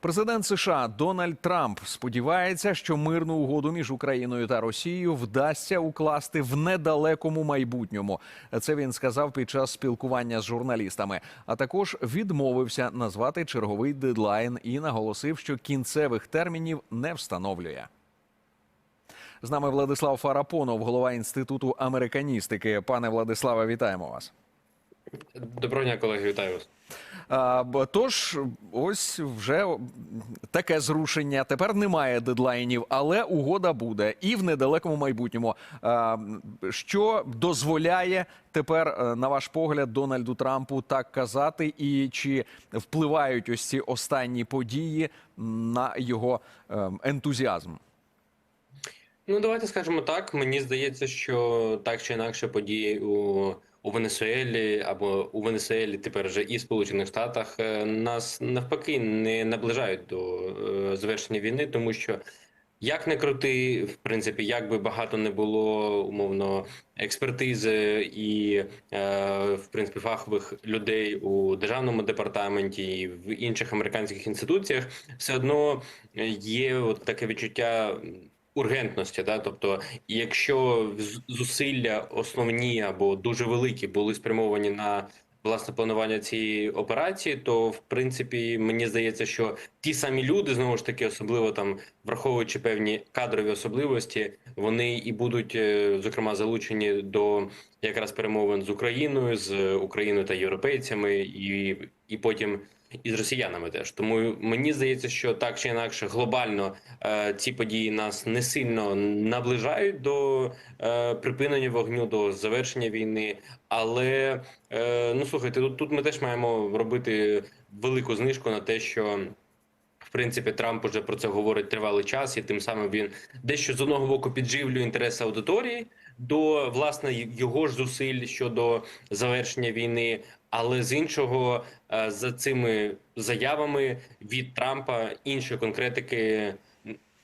Президент США Дональд Трамп сподівається, що мирну угоду між Україною та Росією вдасться укласти в недалекому майбутньому. Це він сказав під час спілкування з журналістами. А також відмовився назвати черговий дедлайн і наголосив, що кінцевих термінів не встановлює. З нами Владислав Фарапонов, голова інституту американістики. Пане Владиславе, вітаємо вас. Доброго дня, колеги, вітаю вас. А, Тож, ось вже таке зрушення. Тепер немає дедлайнів, але угода буде і в недалекому майбутньому. А, Що дозволяє тепер, е, на ваш погляд, Дональду Трампу так казати, і чи впливають ось ці останні події на його е, ентузіазм? Ну, давайте скажемо так. Мені здається, що так чи інакше події у, у Венесуелі або у Венесуелі тепер вже і Сполучених Штатах е, нас навпаки не наближають до е, завершення війни, тому що. Як не крути, в принципі, як би багато не було умовно експертизи і е, в принципі фахових людей у державному департаменті і в інших американських інституціях, все одно є от таке відчуття ургентності. Да? Тобто, якщо зусилля основні або дуже великі були спрямовані на власне планування цієї операції, то в принципі мені здається, що ті самі люди знову ж таки, особливо там враховуючи певні кадрові особливості, вони і будуть е, зокрема залучені до якраз перемовин з Україною, з Україною та європейцями, і, і потім. І з росіянами теж тому мені здається, що так чи інакше глобально е, ці події нас не сильно наближають до е, припинення вогню, до завершення війни. Але е, ну слухайте, тут, тут ми теж маємо робити велику знижку на те, що в принципі Трамп уже про це говорить тривалий час, і тим самим він дещо з одного боку підживлює інтереси аудиторії до власне його ж зусиль щодо завершення війни. Але з іншого е, за цими заявами від Трампа іншої конкретики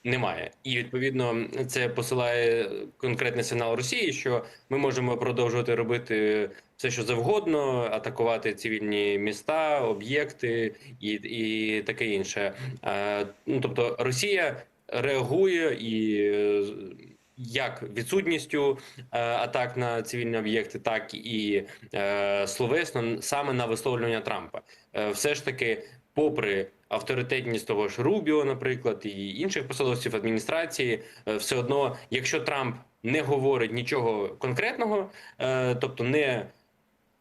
немає, і відповідно це посилає конкретний сигнал Росії, що ми можемо продовжувати робити все, що завгодно, атакувати цивільні міста, об'єкти і, і таке інше. Е, Ну тобто Росія реагує і. Як відсутністю е, атак на цивільні об'єкти, так і е, словесно саме на висловлювання Трампа, е, все ж таки, попри авторитетність того ж Рубіо, наприклад, і інших посадовців адміністрації, е, все одно, якщо Трамп не говорить нічого конкретного, е, тобто не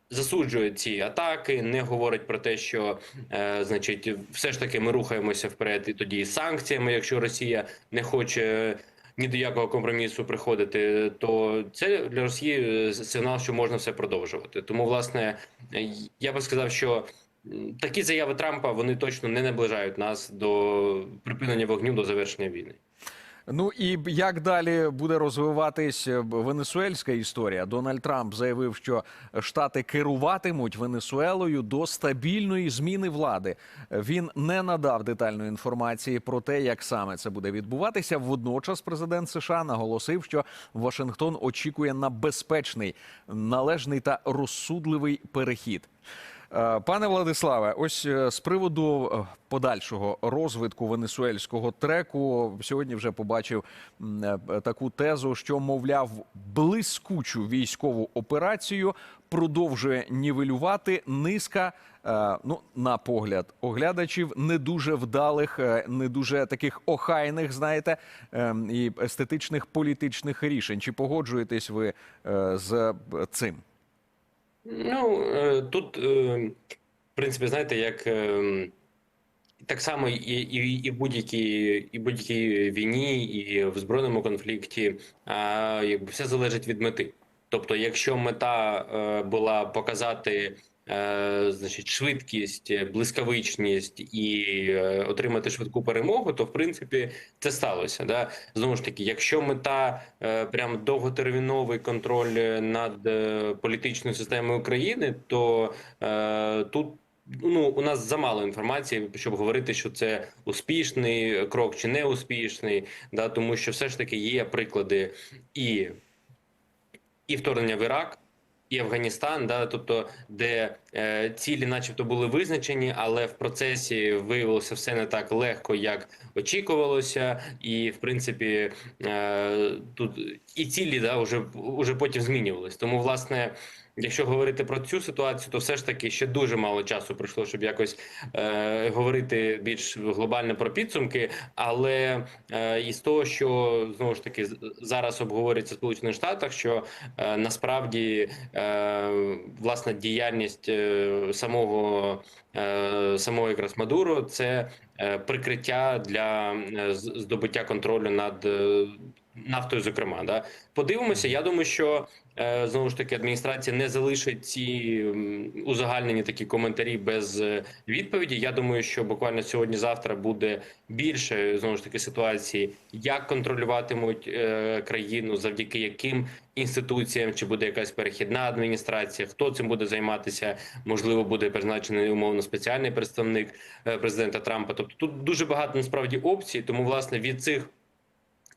засуджує ці атаки, не говорить про те, що е, значить, все ж таки ми рухаємося вперед, і тоді з санкціями, якщо Росія не хоче. Ні до якого компромісу приходити, то це для Росії е, сигнал, що можна все продовжувати. Тому, власне, я би сказав, що такі заяви Трампа вони точно не наближають нас до припинення вогню до завершення війни. Ну і як далі буде розвиватись е, венесуельська історія? Дональд Трамп заявив, що штати керуватимуть Венесуелою до стабільної зміни влади. Він не надав детальної інформації про те, як саме це буде відбуватися. Водночас, президент США наголосив, що Вашингтон очікує на безпечний, належний та розсудливий перехід. Е, Пане Владиславе, ось е, з приводу е, подальшого розвитку венесуельського треку сьогодні вже побачив таку тезу, що мовляв блискучу військову операцію продовжує нівелювати низка. Ну, на погляд оглядачів не дуже вдалих, не дуже таких охайних, знаєте, ем, і естетичних політичних рішень. Чи погоджуєтесь ви з цим? Ну е, тут, е, в принципі, знаєте, як е, так само і, і, і будь-якій і будь-якій війні, і в збройному конфлікті, а, якби все залежить від мети. Тобто, якщо мета була показати значить, швидкість, блискавичність і е, отримати швидку перемогу, то в принципі це сталося. Да? Знову ж таки, якщо мета е, прям довготерміновий контроль над е, політичною системою України, то е, тут. Ну, у нас замало інформації, щоб говорити, що це успішний крок чи не успішний, да, тому що все ж таки є приклади і, і вторгнення в Ірак, і Афганістан, да, тобто, де цілі, начебто, були визначені, але в процесі виявилося все не так легко, як очікувалося, і в принципі е, тут і цілі да, вже, вже потім змінювались. Тому, власне. Якщо говорити про цю ситуацію, то все ж таки ще дуже мало часу пройшло, щоб якось е, говорити більш глобально про підсумки. Але е, із того, що знову ж таки зараз обговорюється в Сполучених Штатах, що е, насправді е, власна діяльність е, самого е, самого якраз Мадуро це е, прикриття для е, здобуття контролю над нафтою. Зокрема, да подивимося. Я думаю, що е, знову ж таки адміністрація не залишить ці узагальнені такі коментарі без е, відповіді. Я думаю, що буквально сьогодні-завтра буде більше знову ж таки ситуації, як контролюватимуть е, країну, завдяки яким інституціям, чи буде якась перехідна адміністрація, хто цим буде займатися, можливо, буде призначений умовно спеціальний представник президента Трампа. Тобто тут дуже багато насправді опцій, тому власне від цих.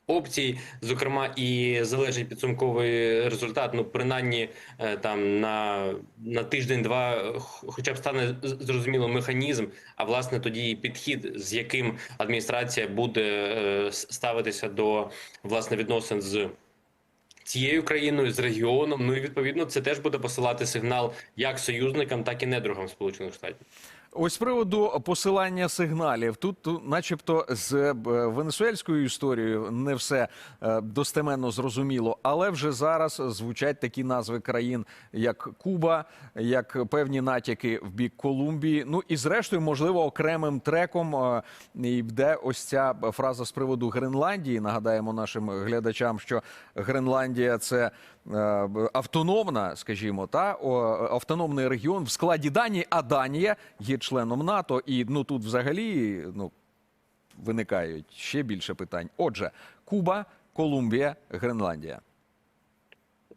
Опцій, зокрема, і залежить підсумковий результат. Ну, принаймні е, там на, на тиждень-два, хоча б стане зрозуміло механізм, а власне тоді і підхід, з яким адміністрація буде е, ставитися до власне відносин з цією країною, з регіоном. Ну і відповідно це теж буде посилати сигнал як союзникам, так і недругам Сполучених Штатів. Ось з приводу посилання сигналів. Тут, начебто, з е, венесуельською історією не все е, достеменно зрозуміло, але вже зараз звучать такі назви країн, як Куба, як певні натяки в бік Колумбії. Ну і зрештою, можливо, окремим треком е, йде ось ця фраза з приводу Гренландії. Нагадаємо нашим глядачам, що Гренландія це автономна, скажімо, та автономний регіон в складі Данії, а Данія є членом НАТО. І ну тут взагалі ну виникають ще більше питань. Отже, Куба, Колумбія, Гренландія.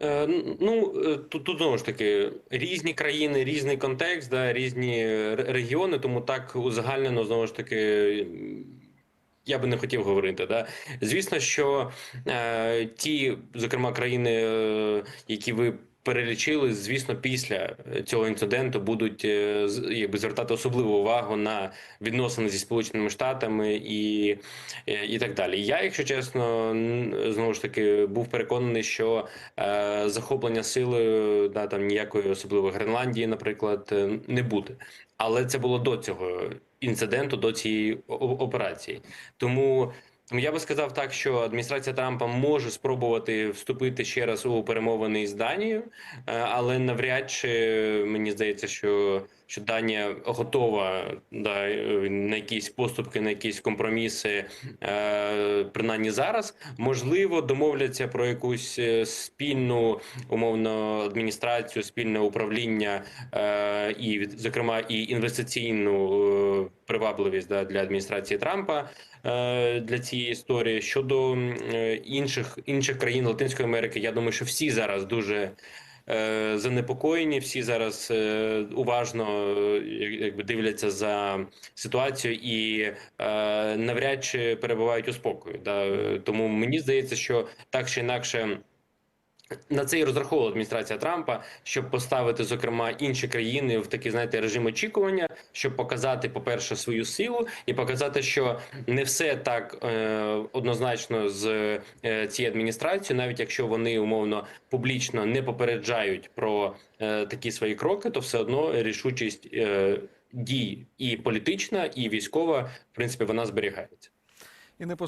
Е, Ну е, тут, тут знову ж таки різні країни, різний контекст, да, різні регіони, тому так узагальнено знову ж таки. Я би не хотів говорити, да звісно, що е, ті, зокрема, країни, е, які ви перелічили, звісно, після цього інциденту будуть е, якби звертати особливу увагу на відносини зі Сполученими Штатами і, е, і так далі. Я, якщо чесно, знову ж таки був переконаний, що е, захоплення силою да там ніякої особливої Гренландії, наприклад, е, не буде. Але це було до цього інциденту, до цієї операції. Тому я би сказав так, що адміністрація Трампа може спробувати вступити ще раз у перемовини із Данією, е, але навряд чи мені здається, що, що Данія готова да, на якісь поступки, на якісь компроміси, е, принаймні зараз. Можливо, домовляться про якусь е, спільну умовно адміністрацію, спільне управління і зокрема і інвестиційну привабливість да, для адміністрації Трампа е, для цієї історії. Щодо е, інших інших країн Латинської Америки, я думаю, що всі зараз дуже. е, Занепокоєні, всі зараз е, уважно якби дивляться за ситуацією і навряд чи перебувають у спокою. Да? Тому мені здається, що так чи інакше на це і розраховувала адміністрація Трампа, щоб поставити зокрема інші країни в такий, знаєте, режим очікування, щоб показати, по-перше, свою силу і показати, що не все так е, однозначно з е, цією адміністрацією, навіть якщо вони умовно публічно не попереджають про е, такі свої кроки, то все одно рішучість е, дій і політична, і військова, в принципі, вона зберігається. І не